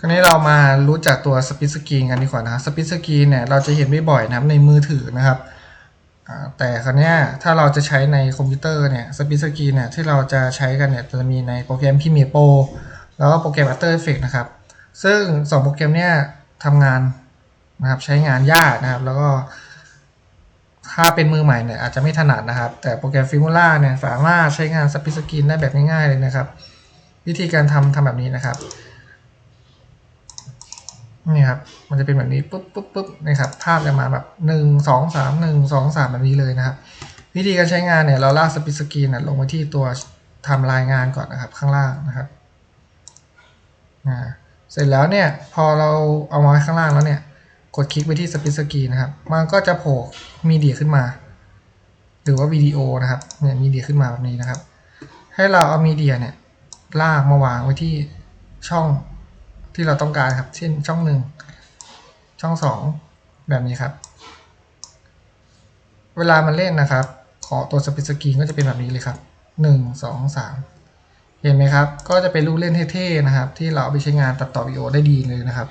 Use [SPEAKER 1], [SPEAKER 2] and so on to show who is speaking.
[SPEAKER 1] คราวนี้เรามารู้จักตัวสปิทสกรีนกันดีกว่านะสปิทสกรีนเนี่ยเราจะเห็นบ่อยๆนะครับในมือถือนะครับแต่คราวนี้ถ้าเราจะใช้ในคอมพิวเตอร์เนี่ยสปิทสกรีนเนี่ยที่เราจะใช้กันเนี่ยจะมีในโปรแกรม Premiere Pro แล้วก็โปรแกรม After Effects นะครับ ซึ่งสองโปรแกรมเนี่ยทำงานนะครับใช้งานยากนะครับ แล้วก็ถ้าเป็นมือใหม่เนี่ยอาจจะไม่ถนัดนะครับ แต่โปรแกรม Filmora เนี่ยสามารถใช้งานสปิทสกรีนได้แบบง่ายๆเลยนะครับ วิธีการทำทำแบบนี้นะครับ นี่ครับ มันจะเป็นแบบนี้ปุ๊บปุ๊บปุ๊บนี่ครับ ภาพจะมาแบบหนึ่งสองสามหนึ่งสองสามแบบนี้เลยนะครับ วิธีการใช้งานเนี่ย เราลากสปิสกรีนลงไปที่ตัวทำรายงานก่อนนะครับ ข้างล่างนะครับเสร็จแล้วเนี่ย พอเราเอามาข้างล่างแล้วเนี่ย กดคลิกไปที่สปิสกรีนนะครับ มันก็จะโผล่มีเดียขึ้นมา หรือว่าวิดีโอนะครับ เนี่ยมีเดียขึ้นมาแบบนี้นะครับ ให้เราเอามีเดียเนี่ยลากมาวางไว้ที่ช่อง ที่เราต้องการครับ เช่นช่องหนึ่งช่องสองแบบนี้ครับ เวลามันเล่นนะครับ ขอตัวสปิดสกรีนก็จะเป็นแบบนี้เลยครับหนึ่งสองสามเห็นไหมครับ ก็จะเป็นลูกเล่นเท่ๆนะครับ ที่เราเอาไปใช้งานตัดต่อวิดีโอได้ดีเลยนะครับ